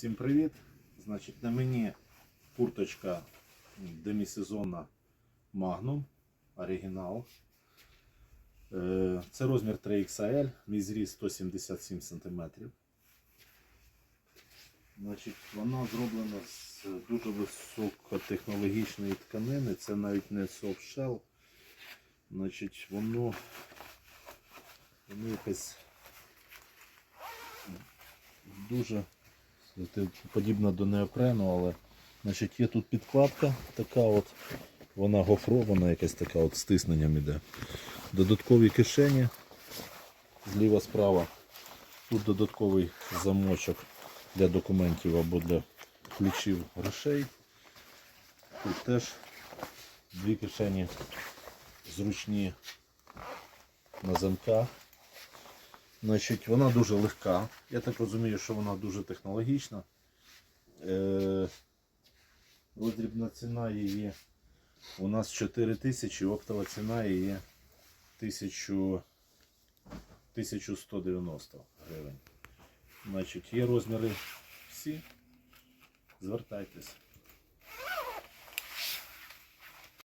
Всім привіт! Значить, на мені курточка демісезонна Magnum оригінал. Е, Це розмір 3XL, мій зріст 177 см. Значить, вона зроблена з дуже високотехнологічної тканини. Це навіть не soft shell. Значить, воно, воно якесь дуже подібна до неопрену, але значить, є тут підкладка, така от, вона гофрована, якась така от з тисненням іде. Додаткові кишені зліва справа. Тут додатковий замочок для документів або для ключів грошей. Тут теж дві кишені зручні на замках. Значить, вона дуже легка. Я так розумію, що вона дуже технологічна. Е, Роздрібна ціна її у нас 4 тисячі, оптова ціна її 1000, 1190 гривень. Значить, є розміри всі. Звертайтесь.